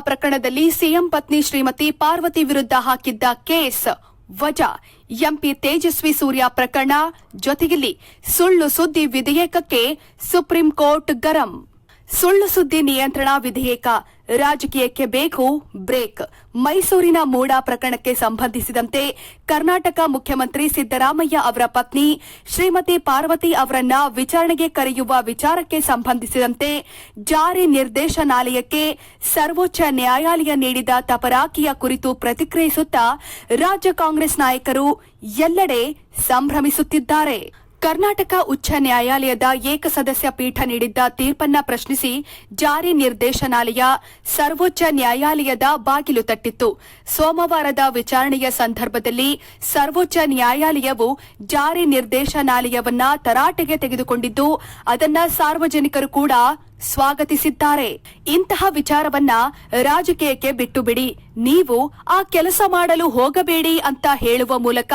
ಪ್ರಕರಣದಲ್ಲಿ ಸಿಎಂ ಪತ್ನಿ ಶ್ರೀಮತಿ ಪಾರ್ವತಿ ವಿರುದ್ಧ ಹಾಕಿದ್ದ ಕೇಸ್. ವಜಾ. ಎಂಪಿ ತೇಜಸ್ವಿ ಸೂರ್ಯ ಪ್ರಕರಣ. ಜೊತೆಗಿಲ್ಲಿ ಸುಳ್ಳು ಸುದ್ದಿ ವಿಧೇಯಕಕ್ಕೆ ಸುಪ್ರೀಂ ಕೋರ್ಟ್ ಗರಂ. ಸುಳ್ಳು ಸುದ್ದಿ ನಿಯಂತ್ರಣ ವಿಧೇಯಕ ರಾಜಕೀಯಕ್ಕೆ ಬೇಕು, ಬ್ರೇಕ್. ಮೈಸೂರಿನ ಮೂಡಾ ಪ್ರಕರಣಕ್ಕೆ ಸಂಬಂಧಿಸಿದಂತೆ ಕರ್ನಾಟಕ ಮುಖ್ಯಮಂತ್ರಿ ಸಿದ್ದರಾಮಯ್ಯ ಅವರ ಪತ್ನಿ ಶ್ರೀಮತಿ ಪಾರ್ವತಿ ಅವರನ್ನ ವಿಚಾರಣೆಗೆ ಕರೆಯುವ ವಿಚಾರಕ್ಕೆ ಸಂಬಂಧಿಸಿದಂತೆ ಜಾರಿ ನಿರ್ದೇಶನಾಲಯಕ್ಕೆ ಸರ್ವೋಚ್ಚ ನ್ಯಾಯಾಲಯ ನೀಡಿದ ತಪರಾಕಿಯ ಕುರಿತು ಪ್ರತಿಕ್ರಿಯಿಸುತ್ತಾ ರಾಜ್ಯ ಕಾಂಗ್ರೆಸ್ ನಾಯಕರು ಎಲ್ಲೆಡೆ ಸಂಭ್ರಮಿಸುತ್ತಿದ್ದಾರೆ. ಕರ್ನಾಟಕ ಉಚ್ಚ ನ್ಯಾಯಾಲಯದ ಏಕಸದಸ್ಯ ಪೀಠ ನೀಡಿದ್ದ ತೀರ್ಪನ್ನ ಪ್ರಶ್ನಿಸಿ ಜಾರಿ ನಿರ್ದೇಶನಾಲಯ ಸರ್ವೋಚ್ಚ ನ್ಯಾಯಾಲಯದ ಬಾಗಿಲು ತಟ್ಟಿತ್ತು. ಸೋಮವಾರದ ವಿಚಾರಣೆಯ ಸಂದರ್ಭದಲ್ಲಿ ಸರ್ವೋಚ್ಚ ನ್ಯಾಯಾಲಯವು ಜಾರಿ ನಿರ್ದೇಶನಾಲಯವನ್ನ ತರಾಟೆಗೆ ತೆಗೆದುಕೊಂಡಿದ್ದು, ಅದನ್ನ ಸಾರ್ವಜನಿಕರು ಕೂಡ ಸ್ವಾಗತಿಸಿದ್ದಾರೆ. ಇಂತಹ ವಿಚಾರವನ್ನ ರಾಜಕೀಯಕ್ಕೆ ಬಿಟ್ಟು ಬಿಡಿ ನೀವು ಆ ಕೆಲಸ ಮಾಡಲು ಹೋಗಬೇಡಿ ಅಂತ ಹೇಳುವ ಮೂಲಕ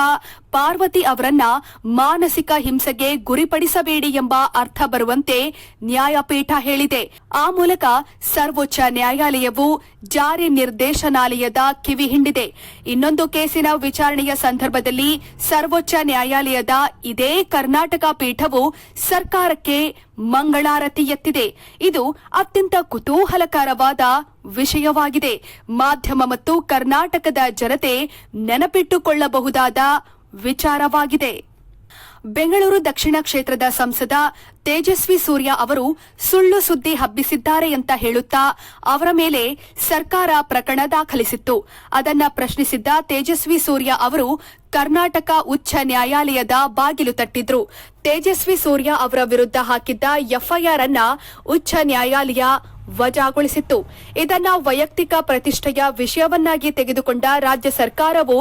ಪಾರ್ವತಿ ಅವರನ್ನ ಮಾನಸಿಕ ಹಿಂಸೆಗೆ ಗುರಿಪಡಿಸಬೇಡಿ ಎಂಬ ಅರ್ಥ ಬರುವಂತೆ ನ್ಯಾಯಪೀಠ ಹೇಳಿದೆ. ಆ ಮೂಲಕ ಸರ್ವೋಚ್ಚ ನ್ಯಾಯಾಲಯವು ಜಾರಿ ನಿರ್ದೇಶನಾಲಯದ ಕಿವಿ ಹಿಂಡಿದೆ. ಇನ್ನೊಂದು ಕೇಸಿನ ವಿಚಾರಣೆಯ ಸಂದರ್ಭದಲ್ಲಿ ಸರ್ವೋಚ್ಚ ನ್ಯಾಯಾಲಯದ ಇದೇ ಕರ್ನಾಟಕ ಪೀಠವು ಸರ್ಕಾರಕ್ಕೆ ಮಂಗಳಾರತಿ ಎತ್ತಿದೆ. ಇದು ಅತ್ಯಂತ ಕುತೂಹಲಕರವಾದ ವಿಷಯವಾಗಿದೆ. ಮಾಧ್ಯಮ ಮತ್ತು ಕರ್ನಾಟಕದ ಜನತೆ ನೆನಪಿಟ್ಟುಕೊಳ್ಳಬಹುದಾದ ವಿಚಾರವಾಗಿದೆ. ಬೆಂಗಳೂರು ದಕ್ಷಿಣ ಕ್ಷೇತ್ರದ ಸಂಸದ ತೇಜಸ್ವಿ ಸೂರ್ಯ ಅವರು ಸುಳ್ಳು ಸುದ್ದಿ ಹಬ್ಬಿಸಿದ್ದಾರೆ ಅಂತ ಹೇಳುತ್ತಾ ಅವರ ಮೇಲೆ ಸರ್ಕಾರ ಪ್ರಕರಣ ದಾಖಲಿಸಿತ್ತು. ಅದನ್ನ ಪ್ರಶ್ನಿಸಿದ್ದ ತೇಜಸ್ವಿ ಸೂರ್ಯ ಅವರು ಕರ್ನಾಟಕ ಉಚ್ಚ ನ್ಯಾಯಾಲಯದ ಬಾಗಿಲು ತಟ್ಟಿದ್ರು. ತೇಜಸ್ವಿ ಸೂರ್ಯ ಅವರ ವಿರುದ್ಧ ಹಾಕಿದ್ದ ಎಫ್ಐಆರ್ ಅನ್ನ ಉಚ್ಚ ನ್ಯಾಯಾಲಯ ವಜಾಗೊಳಿಸಿತ್ತು. ಇದನ್ನ ವೈಯಕ್ತಿಕ ಪ್ರತಿಷ್ಠೆಯ ವಿಷಯವನ್ನಾಗಿ ತೆಗೆದುಕೊಂಡ ರಾಜ್ಯ ಸರ್ಕಾರವು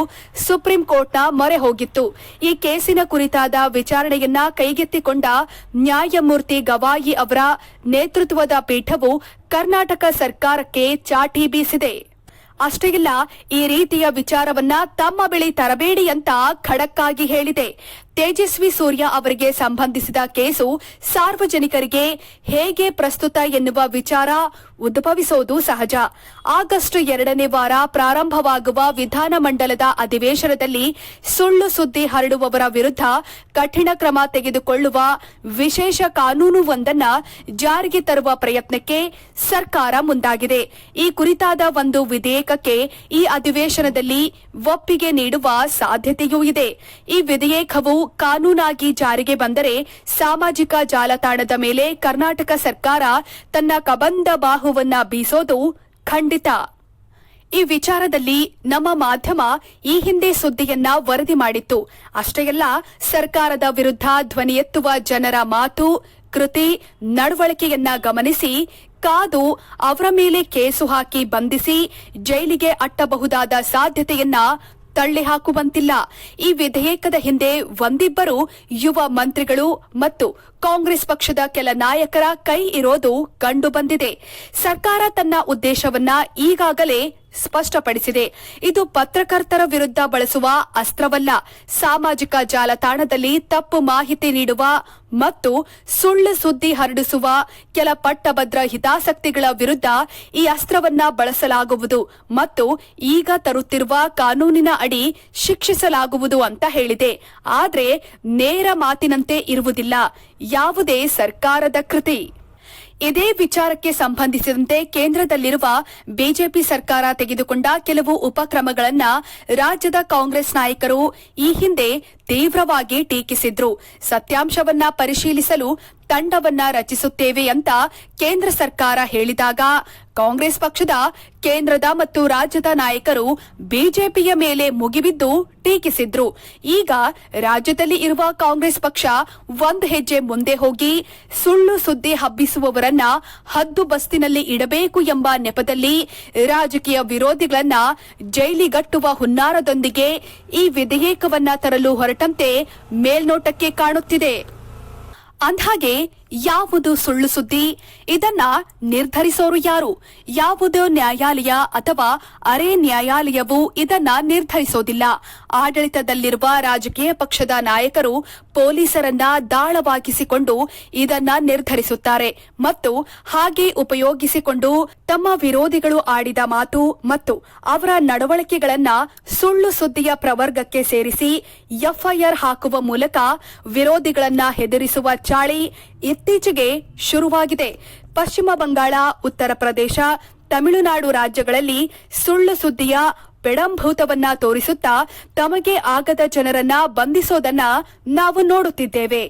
ಸುಪ್ರೀಂ ಕೋರ್ಟ್ನ ಮೊರೆ ಹೋಗಿತ್ತು. ಈ ಕೇಸಿನ ಕುರಿತಾದ ವಿಚಾರಣೆಯನ್ನ ಕೈಗೆತ್ತಿಕೊಂಡ ನ್ಯಾಯಮೂರ್ತಿ ಗವಾಯಿ ಅವರ ನೇತೃತ್ವದ ಪೀಠವು ಕರ್ನಾಟಕ ಸರ್ಕಾರಕ್ಕೆ ಚಾಟಿ ಬೀಸಿದೆ. ಅಷ್ಟೇ ಇಲ್ಲ, ಈ ರೀತಿಯ ವಿಚಾರವನ್ನ ತಮ್ಮ ಬಳಿ ತರಬೇಡಿ ಅಂತ ಖಡಕ್ಕಾಗಿ ಹೇಳಿದೆ. ತೇಜಸ್ವಿ ಸೂರ್ಯ ಅವರಿಗೆ ಸಂಬಂಧಿಸಿದ ಕೇಸು ಸಾರ್ವಜನಿಕರಿಗೆ ಹೇಗೆ ಪ್ರಸ್ತುತ ಎನ್ನುವ ವಿಚಾರ ಉದ್ಭವಿಸೋದು ಸಹಜ. ಆಗಸ್ಟ್ ಎರಡನೇ ವಾರ ಪ್ರಾರಂಭವಾಗುವ ವಿಧಾನಮಂಡಲದ ಅಧಿವೇಶನದಲ್ಲಿ ಸುಳ್ಳು ಸುದ್ದಿ ಹರಡುವವರ ವಿರುದ್ಧ ಕಠಿಣ ಕ್ರಮ ತೆಗೆದುಕೊಳ್ಳುವ ವಿಶೇಷ ಕಾನೂನು ಕಾನೂನುವೊಂದನ್ನ ಜಾರಿಗೆ ತರುವ ಪ್ರಯತ್ನಕ್ಕೆ ಸರ್ಕಾರ ಮುಂದಾಗಿದೆ. ಈ ಕುರಿತಾದ ಒಂದು ವಿಧೇಯಕಕ್ಕೆ ಈ ಅಧಿವೇಶನದಲ್ಲಿ ಒಪ್ಪಿಗೆ ನೀಡುವ ಸಾಧ್ಯತೆಯೂ ಇದೆ. ಈ ವಿಧೇಯಕವು ಕಾನೂನಾಗಿ ಜಾರಿಗೆ ಬಂದರೆ ಸಾಮಾಜಿಕ ಜಾಲತಾಣದ ಮೇಲೆ ಕರ್ನಾಟಕ ಸರ್ಕಾರ ತನ್ನ ಕಬಂದ ಬಾಹುವನ್ನ ಬೀಸೋದು ಖಂಡಿತ. ಈ ವಿಚಾರದಲ್ಲಿ ನಮ್ಮ ಮಾಧ್ಯಮ ಈ ಹಿಂದೆ ಸುದ್ದಿಯನ್ನ ವರದಿ ಮಾಡಿತ್ತು. ಅಷ್ಟೇ ಅಲ್ಲ, ಸರ್ಕಾರದ ವಿರುದ್ಧ ಧ್ವನಿ ಎತ್ತುವ ಜನರ ಮಾತು, ಕೃತಿ, ನಡವಳಿಕೆಯನ್ನ ಗಮನಿಸಿ, ಕಾದು ಅವರ ಮೇಲೆ ಕೇಸು ಹಾಕಿ ಬಂಧಿಸಿ ಜೈಲಿಗೆ ಅಟ್ಟಬಹುದಾದ ಸಾಧ್ಯತೆಯನ್ನ ತಳ್ಳಿ ಹಾಕುವಂತಿಲ್ಲ. ಈ ವಿಧೇಯಕದ ಹಿಂದೆ ಒಂದಿಬ್ಬರು ಯುವ ಮಂತ್ರಿಗಳು ಮತ್ತು ಕಾಂಗ್ರೆಸ್ ಪಕ್ಷದ ಕೆಲ ನಾಯಕರ ಕೈ ಇರೋದು ಕಂಡುಬಂದಿದೆ. ಸರ್ಕಾರ ತನ್ನ ಉದ್ದೇಶವನ್ನ ಈಗಾಗಲೇ ಸ್ಪಷ್ಟಪಡಿಸಿದೆ. ಇದು ಪತ್ರಕರ್ತರ ವಿರುದ್ಧ ಬಳಸುವ ಅಸ್ತ್ರವಲ್ಲ. ಸಾಮಾಜಿಕ ಜಾಲತಾಣದಲ್ಲಿ ತಪ್ಪು ಮಾಹಿತಿ ನೀಡುವ ಮತ್ತು ಸುಳ್ಳು ಸುದ್ದಿ ಹರಡಿಸುವ ಕೆಲ ಪಟ್ಟಭದ್ರ ಹಿತಾಸಕ್ತಿಗಳ ವಿರುದ್ಧ ಈ ಅಸ್ತ್ರವನ್ನ ಬಳಸಲಾಗುವುದು ಮತ್ತು ಈಗ ತರುತ್ತಿರುವ ಕಾನೂನಿನ ಅಡಿ ಶಿಕ್ಷಿಸಲಾಗುವುದು ಅಂತ ಹೇಳಿದೆ. ಆದರೆ ನೇರ ಮಾತಿನಂತೆ ಇರುವುದಿಲ್ಲ. ಯಾವುದೇ ಸರ್ಕಾರದ ಕೃತಿ. ಇದೇ ವಿಚಾರಕ್ಕೆ ಸಂಬಂಧಿಸಿದಂತೆ ಕೇಂದ್ರದಲ್ಲಿರುವ ಬಿಜೆಪಿ ಸರ್ಕಾರ ತೆಗೆದುಕೊಂಡ ಕೆಲವು ಉಪಕ್ರಮಗಳನ್ನ ರಾಜ್ಯದ ಕಾಂಗ್ರೆಸ್ ನಾಯಕರು ಈ ಹಿಂದೆ ತೀವ್ರವಾಗಿ ಟೀಕಿಸಿದ್ರು. ಸತ್ಯಾಂಶವನ್ನ ಪರಿಶೀಲಿಸಲು ತಂಡವನ್ನ ರಚಿಸುತ್ತೇವೆ ಅಂತ ಕೇಂದ್ರ ಸರ್ಕಾರ ಹೇಳಿದಾಗ ಕಾಂಗ್ರೆಸ್ ಪಕ್ಷದ ಕೇಂದ್ರದ ಮತ್ತು ರಾಜ್ಯದ ನಾಯಕರು ಬಿಜೆಪಿಯ ಮೇಲೆ ಮುಗಿಬಿದ್ದು ಟೀಕಿಸಿದ್ರು. ಈಗ ರಾಜ್ಯದಲ್ಲಿ ಇರುವ ಕಾಂಗ್ರೆಸ್ ಪಕ್ಷ ಒಂದು ಹೆಜ್ಜೆ ಮುಂದೆ ಹೋಗಿ ಸುಳ್ಳು ಸುದ್ದಿ ಹಬ್ಬಿಸುವವರನ್ನ ಹದ್ದು ಬಸ್ತಿನಲ್ಲಿ ಇಡಬೇಕು ಎಂಬ ನೆಪದಲ್ಲಿ ರಾಜಕೀಯ ವಿರೋಧಿಗಳನ್ನ ಜೈಲಿಗಟ್ಟುವ ಹುನ್ನಾರದೊಂದಿಗೆ ಈ ವಿಧೇಯಕವನ್ನ ತರಲು ಹೊರಟಂತೆ ಮೇಲ್ನೋಟಕ್ಕೆ ಕಾಣುತ್ತಿದೆ. ಅಂದ್ಹಾಗೆ ಯಾವುದು ಸುಳ್ಳು ಸುದ್ದಿ? ಇದನ್ನ ನಿರ್ಧರಿಸೋರು ಯಾರು? ಯಾವುದು ನ್ಯಾಯಾಲಯ ಅಥವಾ ಅರೆ ನ್ಯಾಯಾಲಯವು ಇದನ್ನ ನಿರ್ಧರಿಸೋದಿಲ್ಲ? ಆಡಳಿತದಲ್ಲಿರುವ ರಾಜಕೀಯ ಪಕ್ಷದ ನಾಯಕರು ಪೊಲೀಸರನ್ನ ದಾಳವಾಗಿಸಿಕೊಂಡು ಇದನ್ನ ನಿರ್ಧರಿಸುತ್ತಾರೆ ಮತ್ತು ಹಾಗೆ ಉಪಯೋಗಿಸಿಕೊಂಡು ತಮ್ಮ ವಿರೋಧಿಗಳು ಆಡಿದ ಮಾತು ಮತ್ತು ಅವರ ನಡವಳಿಕೆಗಳನ್ನ ಸುಳ್ಳು ಸುದ್ದಿಯ ಪ್ರವರ್ಗಕ್ಕೆ ಸೇರಿಸಿ ಎಫ್ಐಆರ್ ಹಾಕುವ ಮೂಲಕ ವಿರೋಧಿಗಳನ್ನ ಹೆದರಿಸುವ ಚಾಳಿ ಇತ್ತೀಚೆಗೆ ಶುರುವಾಗಿದೆ. ಪಶ್ಚಿಮ ಬಂಗಾಳ, ಉತ್ತರ ಪ್ರದೇಶ, ತಮಿಳುನಾಡು ರಾಜ್ಯಗಳಲ್ಲಿ ಸುಳ್ಳು ಸುದ್ದಿಯ ಬೆಡಂಭೂತವನ್ನ ತೋರಿಸುತ್ತಾ ತಮಗೆ ಆಗದ ಜನರನ್ನ ಬಂಧಿಸೋದನ್ನ ನಾವು ನೋಡುತ್ತಿದ್ದೇವೆ.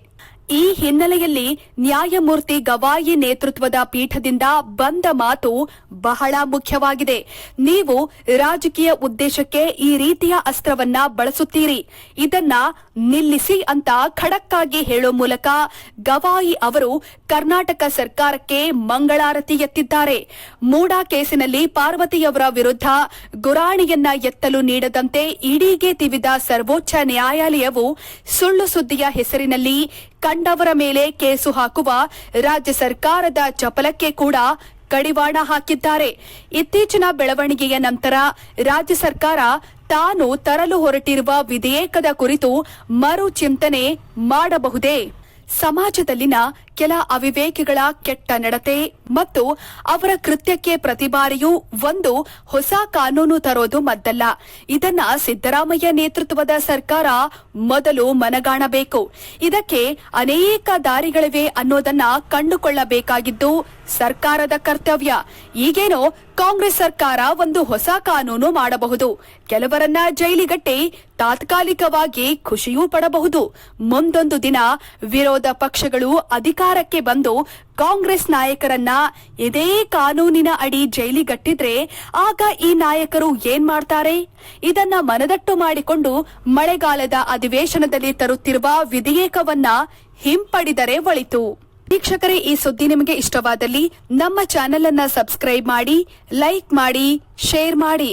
ಈ ಹಿನ್ನೆಲೆಯಲ್ಲಿ ನ್ಯಾಯಮೂರ್ತಿ ಗವಾಯಿ ನೇತೃತ್ವದ ಪೀಠದಿಂದ ಬಂದ ಮಾತು ಬಹಳ ಮುಖ್ಯವಾಗಿದೆ. ನೀವು ರಾಜಕೀಯ ಉದ್ದೇಶಕ್ಕೆ ಈ ರೀತಿಯ ಅಸ್ತ್ರವನ್ನ ಬಳಸುತ್ತೀರಿ. ಇದನ್ನ ನಿಲ್ಲಿಸಿ ಅಂತ ಖಡಕ್ಕಾಗಿ ಹೇಳೋ ಮೂಲಕ ಗವಾಯಿ ಅವರು ಕರ್ನಾಟಕ ಸರ್ಕಾರಕ್ಕೆ ಮಂಗಳಾರತಿ ಎತ್ತಿದ್ದಾರೆ. ಮೂಡಾ ಕೇಸಿನಲ್ಲಿ ಪಾರ್ವತಿಯವರ ವಿರುದ್ಧ ಗುರಾಣಿಯನ್ನ ಎತ್ತಲು ನೀಡದಂತೆ ಇಡೀಗೆ ತಿವಿದ ಸರ್ವೋಚ್ಚ ನ್ಯಾಯಾಲಯವು ಸುಳ್ಳು ಸುದ್ದಿಯ ಹೆಸರಿನಲ್ಲಿ ಕಂಡವರ ಮೇಲೆ ಕೇಸು ಹಾಕುವ ರಾಜ್ಯ ಸರ್ಕಾರದ ಚಪಲಕ್ಕೆ ಕೂಡ ಕಡಿವಾಣ ಹಾಕಿದ್ದಾರೆ. ಇತ್ತೀಚಿನ ಬೆಳವಣಿಗೆಯ ನಂತರ ರಾಜ್ಯ ಸರ್ಕಾರ ತಾನು ತರಲು ಹೊರಟಿರುವ ವಿಧೇಯಕದ ಕುರಿತು ಮರು ಚಿಂತನೆ ಮಾಡಬಹುದೇ? ಸಮಾಜದಲ್ಲಿನ ಕೆಲ ಅವಿವೇಕಿಗಳ ಕೆಟ್ಟ ನಡತೆ ಮತ್ತು ಅವರ ಕೃತ್ಯಕ್ಕೆ ಪ್ರತಿ ಬಾರಿಯೂ ಒಂದು ಹೊಸ ಕಾನೂನು ತರೋದು ಮದ್ದಲ್ಲ. ಇದನ್ನ ಸಿದ್ದರಾಮಯ್ಯ ನೇತೃತ್ವದ ಸರ್ಕಾರ ಮೊದಲು ಮನಗಾಣಬೇಕು. ಇದಕ್ಕೆ ಅನೇಕ ದಾರಿಗಳಿವೆ ಅನ್ನೋದನ್ನ ಕಂಡುಕೊಳ್ಳಬೇಕಾಗಿದ್ದು ಸರ್ಕಾರದ ಕರ್ತವ್ಯ. ಈಗೇನೋ ಕಾಂಗ್ರೆಸ್ ಸರ್ಕಾರ ಒಂದು ಹೊಸ ಕಾನೂನು ಮಾಡಬಹುದು. ಕೆಲವರನ್ನ ಜೈಲಿಗಟ್ಟಿ ತಾತ್ಕಾಲಿಕವಾಗಿ ಖುಷಿಯೂ ಪಡಬಹುದು. ಮುಂದೊಂದು ದಿನ ವಿರೋಧ ಪಕ್ಷಗಳು ಅಧಿಕಾರಕ್ಕೆ ಬಂದು ಕಾಂಗ್ರೆಸ್ ನಾಯಕರನ್ನ ಇದೇ ಕಾನೂನಿನ ಅಡಿ ಜೈಲಿಗಟ್ಟಿದ್ರೆ ಆಗ ಈ ನಾಯಕರು ಏನ್ ಮಾಡ್ತಾರೆ? ಇದನ್ನ ಮನದಟ್ಟು ಮಾಡಿಕೊಂಡು ಮಳೆಗಾಲದ ಅಧಿವೇಶನದಲ್ಲಿ ತರುತ್ತಿರುವ ವಿಧೇಯಕವನ್ನ ಹಿಂಪಡಿದರೆ ಒಳಿತು. ವೀಕ್ಷಕರೇ, ಈ ಸುದ್ದಿ ನಿಮಗೆ ಇಷ್ಟವಾದಲ್ಲಿ ನಮ್ಮ ಚಾನೆಲ್ ಅನ್ನ ಸಬ್ಸ್ಕ್ರೈಬ್ ಮಾಡಿ, ಲೈಕ್ ಮಾಡಿ, ಶೇರ್ ಮಾಡಿ.